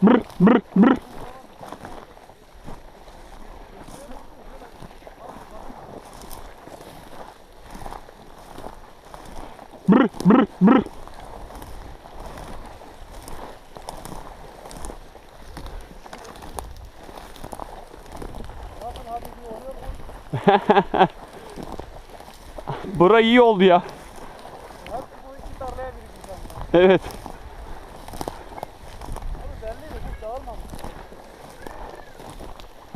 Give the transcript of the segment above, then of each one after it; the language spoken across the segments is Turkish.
Brr brr brr. Brr brr brr. Bura iyi oldu ya. Evet.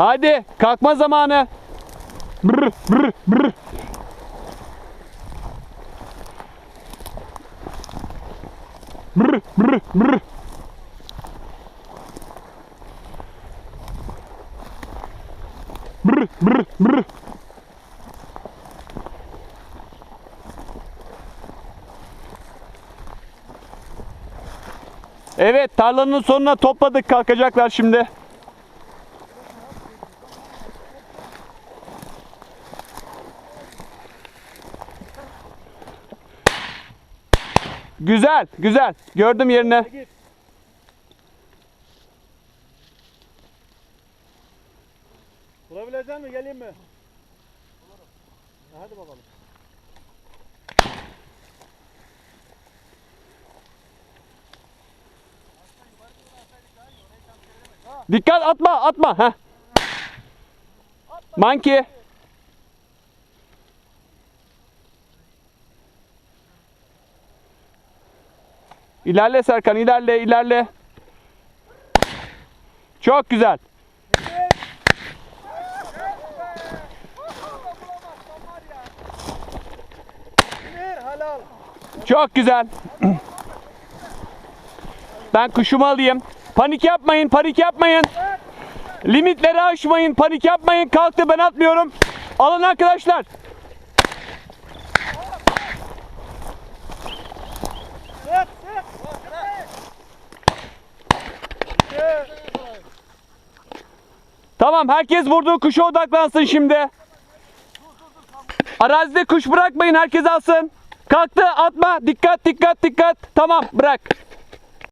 Hadi kalkma zamanı. Brr brr brr. Brr brr brr. Brr brr brr. Evet tarlanın sonuna topladık kalkacaklar şimdi. Güzel, güzel. Gördüm yerine. Bulabilecek mi? Geleyim mi? Bulurum. Hadi bakalım. Dikkat atma, atma. Heh. Monkey. İlerle Serkan, ilerle, ilerle. Çok güzel. Çok güzel. Ben kuşumu alayım. Panik yapmayın, panik yapmayın. Limitleri aşmayın, panik yapmayın. Kalktı ben atmıyorum. Alın arkadaşlar. Tamam herkes vurduğu kuşa odaklansın şimdi. Arazide kuş bırakmayın herkes alsın. Kalktı atma dikkat dikkat dikkat. Tamam bırak.